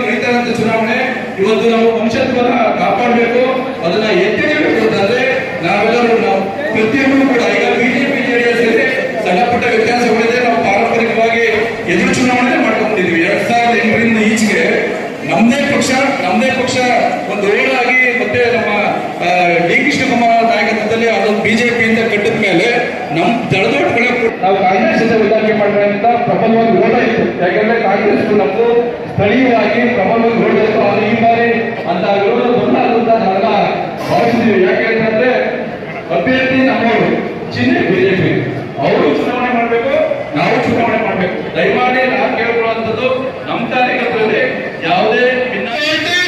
ನಡೀತಾ ಚುನಾವಣೆ, ಇವತ್ತು ನಾವು ವಂಶತ್ವನ ಕಾಪಾಡಬೇಕು, ಅದನ್ನ ಎತ್ತಿಡಬೇಕು ಅಂತಂದ್ರೆ ನಾವೆಲ್ಲರೂ ನಾವು ಪ್ರತಿಯೊಬ್ಬರು ಕೂಡ ಈಗ ಬಿಜೆಪಿ ಜೆಡಿಎಸ್ ಸಣ್ಣ ಪುಟ್ಟ ವ್ಯತ್ಯಾಸಗಳಿದೆ. ನಾವು ಪಾರಂಪರಿಕವಾಗಿ ಎದುರು ಚುನಾವಣೆ ಮಾಡ್ಕೊಂಡಿದ್ವಿ ಎರಡ್ ಸಾವಿರದ ಎಂಟರಿಂದ ಈಚೆಗೆ ನಮ್ಮದೇ ಪಕ್ಷ ಒಂದು ಓಡಾಗಿ ಮತ್ತೆ ನಮ್ಮ ಡಿ ಕೃಷ್ಣಕುಮಾರ್ ನಾಯಕತ್ವದಲ್ಲಿ ಅದೊಂದು ಬಿಜೆಪಿಯಿಂದ ಕಟ್ಟಿದ ಮೇಲೆ ನಮ್ಮ ದಳದೊಟ್ಟುಗಳೇ ನಾವು ಕಾಂಗ್ರೆಸ್ ಮಾಡೋದ್ರಿಂದ ಪ್ರಬಲವಾಗಿ ಓಡ ಇತ್ತು. ಯಾಕಂದ್ರೆ ಕಾಂಗ್ರೆಸ್ ನಮ್ಮದು ಸ್ಥಳೀಯವಾಗಿ ಪ್ರಬಲವಾಗಿ ಓಡ ಇತ್ತು ಆದ್ರೆ ಈ ಅಂತ ವಿರೋಧ ಬಂದ ಅಂತ ನಾವೆಲ್ಲ ಭಾವಿಸಿದೀವಿ ಯಾಕೆಂತಂದ್ರೆ ಅಭ್ಯರ್ಥಿ ನಮ್ಮವರು ಚಿಹ್ನೆ ಬಿಜೆಪಿ ಅವರು ಚುನಾವಣೆ ಮಾಡಬೇಕು ನಾವು ಚುನಾವಣೆ ಮಾಡಬೇಕು ದಯಮಾಡಿ ನಾವು ಕೇಳ್ಕೊಳ್ಳುವಂಥದ್ದು ನಮ್ಮ ಕಾರ್ಯಕರ್ತರಲ್ಲಿ ಯಾವುದೇ ಭಿನ್ನಾಭಿಪ್ರಾಯ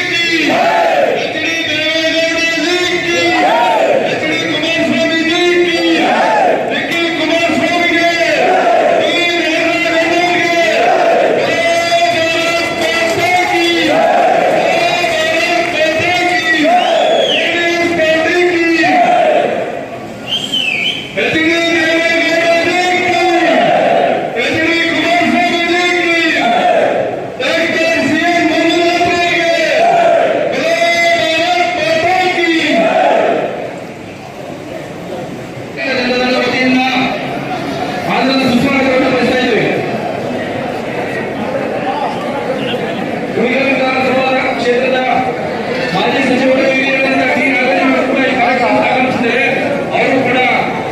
ಜನರ ವತಿಯಿಂದ ಆಂಧ್ರದ ಸುಸ್ವಾಗತವನ್ನು ಬಯಸ್ತಾ ಇದ್ದೇವೆ ಉಳಿದ ವಿಧಾನಸಭಾ ಕ್ಷೇತ್ರದ ಮಾಜಿ ಸಚಿವರು ಹಿರಿಯರಾದಂಥ ಟಿ ನಾಗರಾಜ್ ಅವರು ಕೂಡ ಈ ಕಾರ್ಯಕ್ರಮಕ್ಕೆ ಆಗಮಿಸಿದ್ದಾರೆ ಅವರು ಕೂಡ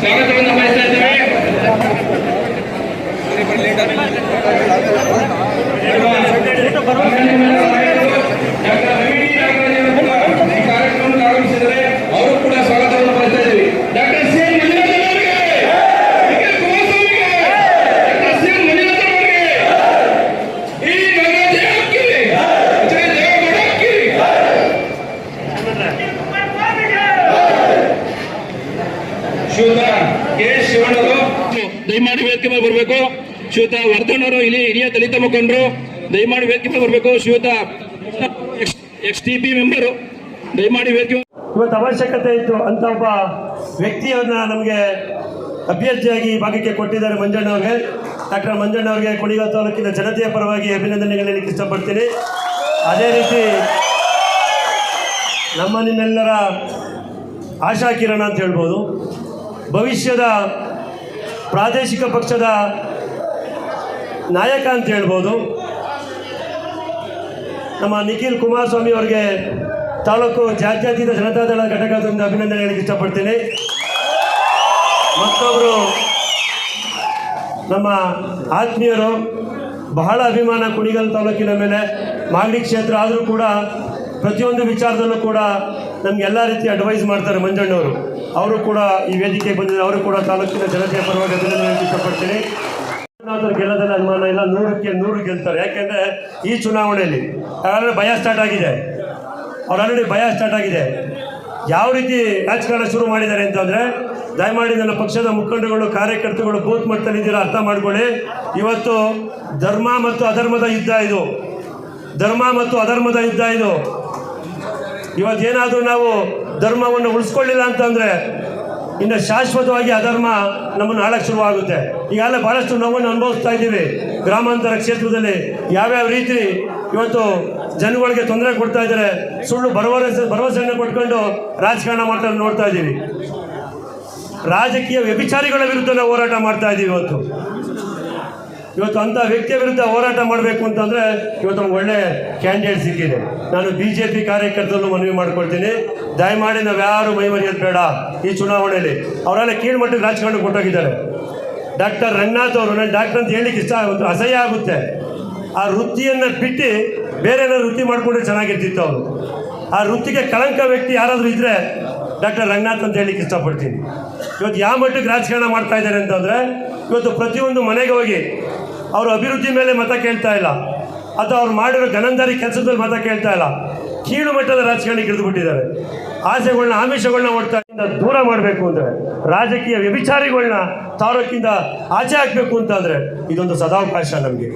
ಸ್ವಾಗತವನ್ನು ಬಯಸ್ತಾ ಇದ್ದೇವೆ ಡಾಕ್ಟರ್ ರವಿ ನಾಗರಾಜ್ ಅವರು ಕೂಡ ಈ ಕಾರ್ಯಕ್ರಮಕ್ಕೆ ಆಗಮಿಸಿದ್ದಾರೆ ಅವರು ಕೂಡ ಸ್ವಾಗತವನ್ನು ಬಯಸ್ತಾ ಇದ್ದೇವೆ ಡಾಕ್ಟರ್ ಸಿ ಎನ್ ಮಂಜುನಾಥ್ ಅವರಿಗೆ ನಿಖಿಲ್ ಕುಮಾರಸ್ವಾಮಿಗೆ ಡಾಕ್ಟರ್ ಸಿ ಎನ್ ಮಂಜುನಾಥ್ ಅವರಿಗೆ ಈ ನಾಗರಾಜ್ ಹಾಕಿರಿ ಜಯ ದೇವೇಗೌಡ ಹಾಕಿರಿ ಶ್ರೀಯುತ ಕೆ ಶಿವಣ್ಣರು ದಯಮಾಡಿ ವೇದಿಕೆ ಮೇಲೆ ಬರಬೇಕು. ಶ್ರೀಯುತ ವರ್ಧಣ್ಣರು ಇಲ್ಲಿ ಹಿರಿಯ ದಲಿತ ಮುಖಂಡರು, ದಯಮಾಡಿ ವೇದಿಕೆ ಮೇಲೆ ಬರಬೇಕು. ಶ್ರೀಯುತ ಎಕ್ಸ್ ಟಿ ಪಿ ಮೆಂಬರು ದಯಮಾಡಿ ವೇದಿಕೆ ಇವತ್ತು ಅವಶ್ಯಕತೆ ಇತ್ತು ಅಂತ ಒಬ್ಬ ವ್ಯಕ್ತಿಯನ್ನ ನಮಗೆ ಅಭ್ಯರ್ಥಿಯಾಗಿ ಭಾಗಕ್ಕೆ ಕೊಟ್ಟಿದ್ದಾರೆ ಮಂಜಣ್ಣ ಅವ್ರಿಗೆ. ಡಾಕ್ಟರ್ ಮಂಜಣ್ಣ ಅವರಿಗೆ ಕುಣಿಗಲ್ ತಾಲೂಕಿನ ಜನತೆಯ ಪರವಾಗಿ ಅಭಿನಂದನೆಗಳನ್ನು ಇಷ್ಟಪಡ್ತೀನಿ. ಅದೇ ರೀತಿ ನಮ್ಮ ನಿಮ್ಮೆಲ್ಲರ ಆಶಾ ಕಿರಣ ಅಂತ ಹೇಳ್ಬೋದು. ಭವಿಷ್ಯದ ಪ್ರಾದೇಶಿಕ ಪಕ್ಷದ ನಾಯಕ ಅಂತ ಹೇಳ್ಬೋದು. ನಮ್ಮ ನಿಖಿಲ್ ಕುಮಾರಸ್ವಾಮಿ ಅವರಿಗೆ ತಾಲೂಕು ಜಾತ್ಯತೀತ ಜನತಾದಳ ಘಟಕದಿಂದ ಅಭಿನಂದನೆ ಹೇಳಕ್ಕೆ ಇಷ್ಟಪಡ್ತೀನಿ. ಮತ್ತೊಬ್ಬರು ನಮ್ಮ ಆತ್ಮೀಯರು, ಬಹಳ ಅಭಿಮಾನ ಕುಣಿಗಲ್ ತಾಲೂಕಿನ ಮೇಲೆ ಮಾಗಡಿ ಕ್ಷೇತ್ರ ಆದರೂ ಕೂಡ ಪ್ರತಿಯೊಂದು ವಿಚಾರದಲ್ಲೂ ಕೂಡ ನಮ್ಗೆ ಎಲ್ಲ ರೀತಿ ಅಡ್ವೈಸ್ ಮಾಡ್ತಾರೆ ಮಂಜಣ್ಣವರು. ಅವರು ಕೂಡ ಈ ವೇದಿಕೆಗೆ ಬಂದಿದ್ದಾರೆ. ಅವರು ಕೂಡ ತಾಲೂಕಿನ ಜನತೆಯ ಪರವಾಗಿ ಅಭಿನಂದನೆ ಇಷ್ಟಪಡ್ತೀನಿ ಗೆಲ್ಲದಲ್ಲಿ ಅನುಮಾನ ಇಲ್ಲ. ನೂರಕ್ಕೆ ನೂರು ಗೆಲ್ತಾರೆ. ಯಾಕೆಂದರೆ ಈ ಚುನಾವಣೆಯಲ್ಲಿ ಆಲ್ರೆಡಿ ಭಯ ಸ್ಟಾರ್ಟ್ ಆಗಿದೆ. ಅವ್ರು ಆಲ್ರೆಡಿ ಭಯ ಸ್ಟಾರ್ಟ್ ಆಗಿದೆ. ಯಾವ ರೀತಿ ರಾಜಕಾರಣ ಶುರು ಮಾಡಿದ್ದಾರೆ ಅಂತಂದ್ರೆ ದಯಮಾಡಿ ನನ್ನ ಪಕ್ಷದ ಮುಖಂಡಗಳು, ಕಾರ್ಯಕರ್ತರುಗಳು ಬೂತ್ ಮಟ್ಟದಲ್ಲಿ ಇದ್ದೀರಾ ಅರ್ಥ ಮಾಡ್ಕೊಳ್ಳಿ. ಇವತ್ತು ಧರ್ಮ ಮತ್ತು ಅಧರ್ಮದ ಯುದ್ಧ ಇದು. ಧರ್ಮ ಮತ್ತು ಅಧರ್ಮದ ಯುದ್ಧ ಇದು. ಇವತ್ತೇನಾದರೂ ನಾವು ಧರ್ಮವನ್ನು ಉಳಿಸ್ಕೊಳ್ಳಿಲ್ಲ ಅಂತಂದರೆ ಇನ್ನು ಶಾಶ್ವತವಾಗಿ ಅಧರ್ಮ ನಮ್ಮನ್ನು ಆಳಕ್ಕೆ ಶುರುವಾಗುತ್ತೆ. ಈಗಾಗಲೇ ಭಾಳಷ್ಟು ನೋವನ್ನು ಅನುಭವಿಸ್ತಾ ಇದ್ದೀವಿ. ಗ್ರಾಮಾಂತರ ಕ್ಷೇತ್ರದಲ್ಲಿ ಯಾವ್ಯಾವ ರೀತಿ ಇವತ್ತು ಜನಗಳಿಗೆ ತೊಂದರೆ ಕೊಡ್ತಾ ಇದ್ದಾರೆ, ಸುಳ್ಳು ಭರವಸೆ, ಭರವಸೆಯನ್ನು ಕೊಟ್ಕೊಂಡು ರಾಜಕಾರಣ ಮಾಡ್ತಾ ನೋಡ್ತಾ ಇದ್ದೀವಿ. ರಾಜಕೀಯ ವ್ಯಭಿಚಾರಿಗಳ ವಿರುದ್ಧ ಹೋರಾಟ ಮಾಡ್ತಾ ಇದ್ದೀವಿ ಇವತ್ತು. ಇವತ್ತು ಅಂತ ವ್ಯಕ್ತಿಯ ವಿರುದ್ಧ ಹೋರಾಟ ಮಾಡಬೇಕು ಅಂತಂದರೆ ಇವತ್ತು ನಮ್ಗೆ ಒಳ್ಳೆ ಕ್ಯಾಂಡಿಡೇಟ್ ಸಿಕ್ಕಿದೆ. ನಾನು ಬಿ ಜೆ ಪಿ ಕಾರ್ಯಕರ್ತರನ್ನು ಮನವಿ ಮಾಡ್ಕೊಳ್ತೀನಿ. ದಯಮಾಡಿ ನಾವು ಯಾರು ಮೈಮರಿಯೋದು ಬೇಡ ಈ ಚುನಾವಣೆಯಲ್ಲಿ. ಅವರೆಲ್ಲ ಕೀಳ್ಮಟ್ಟಿಗೆ ರಾಜಕಾರಣ ಕೊಟ್ಟೋಗಿದ್ದಾರೆ. ಡಾಕ್ಟರ್ ರಂಗನಾಥ್ ಅವರು ನನ್ನ ಡಾಕ್ಟರ್ ಅಂತ ಹೇಳಲಿಕ್ಕೆ ಇಷ್ಟ ಒಂದು ಅಸಹ್ಯ ಆಗುತ್ತೆ. ಆ ವೃತ್ತಿಯನ್ನು ಬಿಟ್ಟು ಬೇರೆ ಏನಾದ್ರು ವೃತ್ತಿ ಮಾಡಿಕೊಂಡ್ರೆ ಚೆನ್ನಾಗಿರ್ತಿತ್ತು ಅವರು. ಆ ವೃತ್ತಿಗೆ ಕಳಂಕ ವ್ಯಕ್ತಿ ಯಾರಾದರೂ ಇದ್ದರೆ ಡಾಕ್ಟರ್ ರಂಗನಾಥ್ ಅಂತ ಹೇಳಲಿಕ್ಕೆ ಇಷ್ಟಪಡ್ತೀನಿ. ಇವತ್ತು ಯಾವ ಮಟ್ಟಕ್ಕೆ ರಾಜಕಾರಣ ಮಾಡ್ತಾ ಇದ್ದಾರೆ ಅಂತಂದರೆ, ಇವತ್ತು ಪ್ರತಿಯೊಂದು ಮನೆಗೆ ಹೋಗಿ ಅವರು ಅಭಿವೃದ್ಧಿ ಮೇಲೆ ಮತ ಕೇಳ್ತಾ ಇಲ್ಲ. ಅಥವಾ ಅವ್ರು ಮಾಡಿರೋ ಗನಂದಾರಿ ಕೆಲಸದಲ್ಲಿ ಮತ ಕೇಳ್ತಾ ಇಲ್ಲ. ಕೀಳು ಮಟ್ಟದ ರಾಜಕಾರಣಿಗೆ ಹಿಡಿದುಬಿಟ್ಟಿದ್ದಾರೆ ಆಸೆಗಳನ್ನ ಆಮಿಷಗಳನ್ನ ಓಡ್ತಾ ದೂರ ಮಾಡಬೇಕು ಅಂದರೆ, ರಾಜಕೀಯ ವ್ಯಭಿಚಾರಿಗಳನ್ನ ತಾಲೂಕಿಂದ ಆಚೆ ಹಾಕಬೇಕು ಅಂತಂದರೆ ಇದೊಂದು ಸದಾವಕಾಶ ನಮಗೆ.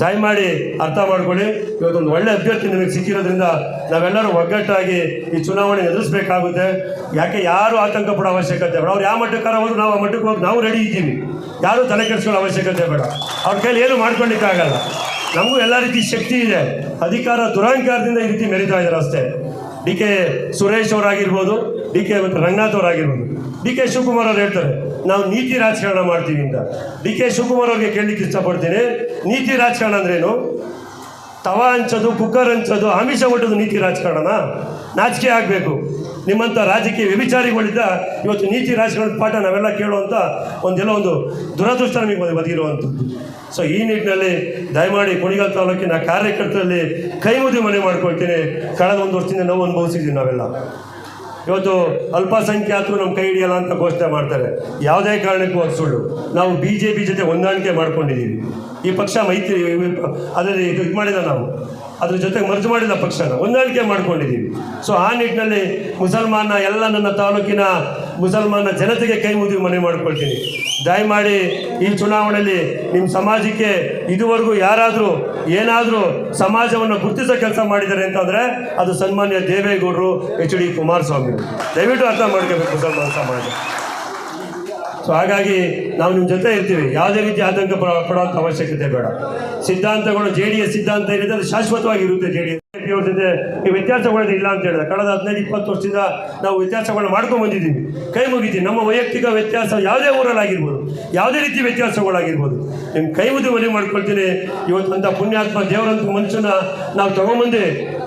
ದಯಮಾಡಿ ಅರ್ಥ ಮಾಡ್ಕೊಳ್ಳಿ. ಇವತ್ತೊಂದು ಒಳ್ಳೆ ಅಭ್ಯರ್ಥಿ ನಿಮಗೆ ಸಿಕ್ಕಿರೋದ್ರಿಂದ ನಾವೆಲ್ಲರೂ ಒಗ್ಗಟ್ಟಾಗಿ ಈ ಚುನಾವಣೆ ಎದುರಿಸಬೇಕಾಗುತ್ತೆ. ಯಾಕೆ ಯಾರು ಆತಂಕ ಪಡೋ ಅವಶ್ಯಕತೆ ಬೇಡ. ಅವ್ರು ಯಾವ ಮಟ್ಟಕ್ಕಾರ ಹೋದ್ರು ನಾವು ಆ ಮಟ್ಟಕ್ಕೆ ಹೋಗಿ ನಾವು ರೆಡಿ ಇದ್ದೀವಿ. ಯಾರೂ ತಲೆ ಕೆಡಿಸ್ಕೊಳ್ಳೋ ಅವಶ್ಯಕತೆ ಬೇಡ. ಅವ್ರ ಕೈಲಿ ಏನು ಮಾಡ್ಕೊಳ್ಳಿಕ್ಕಾಗಲ್ಲ. ನಮಗೂ ಎಲ್ಲ ರೀತಿ ಶಕ್ತಿ ಇದೆ. ಅಧಿಕಾರ ದುರಹಂಕಾರದಿಂದ ಈ ರೀತಿ ಮೆರೀತಾ ಇದ್ದಾರೆ ಅಷ್ಟೇ. ಡಿ ಕೆ ಸುರೇಶ್ ಅವರಾಗಿರ್ಬೋದು, ಡಿ ಕೆ ರಂಗನಾಥ್ ಅವರಾಗಿರ್ಬೋದು. ಡಿ ಕೆ ಶಿವಕುಮಾರ್ ಅವ್ರು ಹೇಳ್ತಾರೆ ನಾವು ನೀತಿ ರಾಜಕಾರಣ ಮಾಡ್ತೀವಿ ಅಂತ ಡಿ ಕೆ ಶಿವಕುಮಾರ್ ಅವ್ರಿಗೆ ಕೇಳಲಿಕ್ಕೆ ಇಷ್ಟಪಡ್ತೀನಿ. ನೀತಿ ರಾಜಕಾರಣ ಅಂದ್ರೇನು? ತವ ಹಂಚೋದು, ಕುಕ್ಕರ್ ಹಂಚೋದು, ಆಮಿಷ ಒಡ್ಡೋದು ನೀತಿ ರಾಜಕಾರಣನ? ನಾಚಿಕೆ ಆಗಬೇಕು. ನಿಮ್ಮಂಥ ರಾಜಕೀಯ ವ್ಯಭಿಚಾರಿಗಳಿದ್ದ ಇವತ್ತು ನೀತಿ ರಾಜಕಾರಣದ ಪಾಠ ನಾವೆಲ್ಲ ಕೇಳುವಂಥ ಒಂದೆಲ್ಲ ಒಂದು ದುರದೃಷ್ಟ ನಮಗೆ ಬಂದು ಬದಿರುವಂಥದ್ದು ಸೊ ಈ ನಿಟ್ಟಿನಲ್ಲಿ ದಯಮಾಡಿ ಕುಣಿಗಲ್ ತಾಲೂಕಿನ ಕಾರ್ಯಕರ್ತರಲ್ಲಿ ಕೈಮುದಿ ಮನೆ ಮಾಡ್ಕೊಳ್ತೀನಿ. ಕಳೆದ ಒಂದು ವರ್ಷದಿಂದ ನೋವು ಅನುಭವಿಸಿದ್ದೀವಿ ನಾವೆಲ್ಲ. ಇವತ್ತು ಅಲ್ಪಸಂಖ್ಯಾತರು ನಮ್ಮ ಕೈ ಹಿಡಿಯಲ್ಲ ಅಂತ ಘೋಷಣೆ ಮಾಡ್ತಾರೆ. ಯಾವುದೇ ಕಾರಣಕ್ಕೂ ಅದು ಸುಳ್ಳು. ನಾವು ಬಿ ಜೆ ಪಿ ಜೊತೆ ಹೊಂದಾಣಿಕೆ ಮಾಡ್ಕೊಂಡಿದ್ದೀವಿ. ಈ ಪಕ್ಷ ಮೈತ್ರಿ, ಅದರಲ್ಲಿ ಇದು ಇದು ಮಾಡಿದ ನಾವು. ಅದ್ರ ಜೊತೆಗೆ ಮರ್ಜು ಮಾಡಿದ ಪಕ್ಷನ ಹೊಂದಾಣಿಕೆ ಮಾಡ್ಕೊಂಡಿದ್ದೀವಿ. ಸೊ ಆ ನಿಟ್ಟಿನಲ್ಲಿ ಮುಸಲ್ಮಾನ ಎಲ್ಲ ನನ್ನ ತಾಲೂಕಿನ ಮುಸಲ್ಮಾನ ಜನತೆಗೆ ಕೈ ಮುಗಿ ಮನವಿ ಮಾಡ್ಕೊಳ್ತೀನಿ. ದಯಮಾಡಿ ಈ ಚುನಾವಣೆಯಲ್ಲಿ ನಿಮ್ಮ ಸಮಾಜಕ್ಕೆ ಇದುವರೆಗೂ ಯಾರಾದರೂ ಏನಾದರೂ ಸಮಾಜವನ್ನು ಗುರುತಿಸೋ ಕೆಲಸ ಮಾಡಿದ್ದಾರೆ ಅಂತಂದರೆ ಅದು ಸನ್ಮಾನ್ಯ ದೇವೇಗೌಡರು ಎಚ್ ಡಿ ಕುಮಾರಸ್ವಾಮಿ ದಯವಿಟ್ಟು ಅರ್ಥ ಮಾಡ್ಕೋಬೇಕು ಮುಸಲ್ಮಾನ ಸಮಾಜ. ಸೊ ಹಾಗಾಗಿ ನಾವು ನಿಮ್ಮ ಜೊತೆ ಇರ್ತೀವಿ. ಯಾವುದೇ ರೀತಿ ಆತಂಕ ಪಡೋಂಥ ಅವಶ್ಯಕತೆ ಬೇಡ. ಸಿದ್ಧಾಂತಗಳು, ಜೆ ಡಿ ಎಸ್ ಸಿದ್ಧಾಂತ ಏನಿದೆ, ಅದು ಶಾಶ್ವತವಾಗಿ ಇರುತ್ತೆ ಜೆ ಡಿ ಎಸ್. ಅವ್ರ ಜೊತೆ ಈ ವ್ಯತ್ಯಾಸಗಳನ್ನ ಇಲ್ಲ ಅಂತ ಹೇಳಿದ್ರೆ, ಕಳೆದ ಹದಿನೈದು, ಇಪ್ಪತ್ತು ವರ್ಷದಿಂದ ನಾವು ವ್ಯತ್ಯಾಸಗಳನ್ನ ಮಾಡ್ಕೊಂಡು ಬಂದಿದ್ದೀವಿ. ಕೈ ಮುಗಿತೀವಿ ನಮ್ಮ ವೈಯಕ್ತಿಕ ವ್ಯತ್ಯಾಸ ಯಾವುದೇ ಊರಲ್ಲಾಗಿರ್ಬೋದು ಯಾವುದೇ ರೀತಿ ವ್ಯತ್ಯಾಸಗಳಾಗಿರ್ಬೋದು ನಿಮ್ಮ ಕೈ ಮುಗಿ ಮನೆ ಮಾಡ್ಕೊಳ್ತೀನಿ. ಇವತ್ತು ಅಂತ ಪುಣ್ಯಾತ್ಮ ದೇವರಂತ ಮನುಷ್ಯನ ನಾವು ತಗೊಂಬಂದು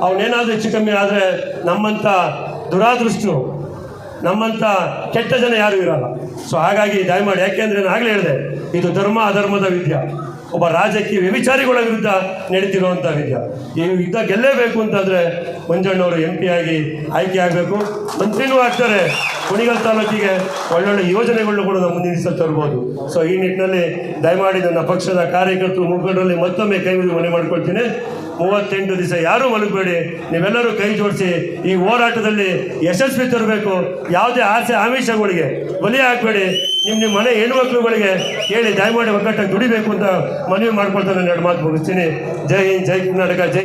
ಅವನೇನಾದರೂ ಹೆಚ್ಚು ಕಮ್ಮಿ ಆದರೆ ನಮ್ಮಂಥ ದುರಾದೃಷ್ಟು ನಮ್ಮಂಥ ಕೆಟ್ಟ ಜನ ಯಾರು ಇರಲ್ಲ. ಸೊ ಹಾಗಾಗಿ ದಯಮಾಡಿ ಯಾಕೆಂದ್ರೆ ನಾನು ಆಗಲೇ ಹೇಳಿದೆ, ಇದು ಧರ್ಮ ಅಧರ್ಮದ ವಿದ್ಯ. ಒಬ್ಬ ರಾಜಕೀಯ ವ್ಯಭಿಚಾರಿಗಳ ವಿರುದ್ಧ ನಡೀತಿರುವಂಥ ವಿದ್ಯ. ಈ ಯುದ್ಧ ಗೆಲ್ಲೇಬೇಕು ಅಂತಂದರೆ ಮಂಜಣ್ಣವರು ಎಂ ಪಿ ಆಗಿ ಆಯ್ಕೆ ಆಗಬೇಕು. ಮಂತ್ರಿನೂ ಆಗ್ತಾರೆ. ಕುಣಿಗಲ್ ತಾಲೂಕಿಗೆ ಒಳ್ಳೊಳ್ಳೆ ಯೋಜನೆಗಳನ್ನು ಕೂಡ ನಾವು ಮುಂದಿನ ತರ್ಬೋದು. ಸೊ ಈ ನಿಟ್ಟಿನಲ್ಲಿ ದಯಮಾಡಿ ನನ್ನ ಪಕ್ಷದ ಕಾರ್ಯಕರ್ತರು ಮುಖಂಡರಲ್ಲಿ ಮತ್ತೊಮ್ಮೆ ಕೈ ಮನೆ ಮಾಡ್ಕೊಳ್ತೀನಿ. ಮೂವತ್ತೆಂಟು ದಿವಸ ಯಾರೂ ಮಲಗಬೇಡಿ. ನೀವೆಲ್ಲರೂ ಕೈ ಜೋಡಿಸಿ ಈ ಹೋರಾಟದಲ್ಲಿ ಯಶಸ್ವಿ ತರಬೇಕು. ಯಾವುದೇ ಆಸೆ ಆಮಿಷಗಳಿಗೆ ಬಲಿ ಹಾಕಬೇಡಿ. ನಿಮ್ಮ ನಿಮ್ಮ ಮನೆ ಹೆಣ್ಮಕ್ಳುಗಳಿಗೆ ಹೇಳಿ ದಯಮಾಡಿ ಒಗ್ಗಟ್ಟಾಗಿ ದುಡಿಬೇಕು ಅಂತ ಮನವಿ ಮಾಡ್ಕೊಳ್ತಾ ನಾನು ಎರಡು ಮಾತು ಮುಗಿಸ್ತೀನಿ. ಜೈ ಹಿಂದ್, ಜೈ ಕರ್ನಾಟಕ, ಜೈ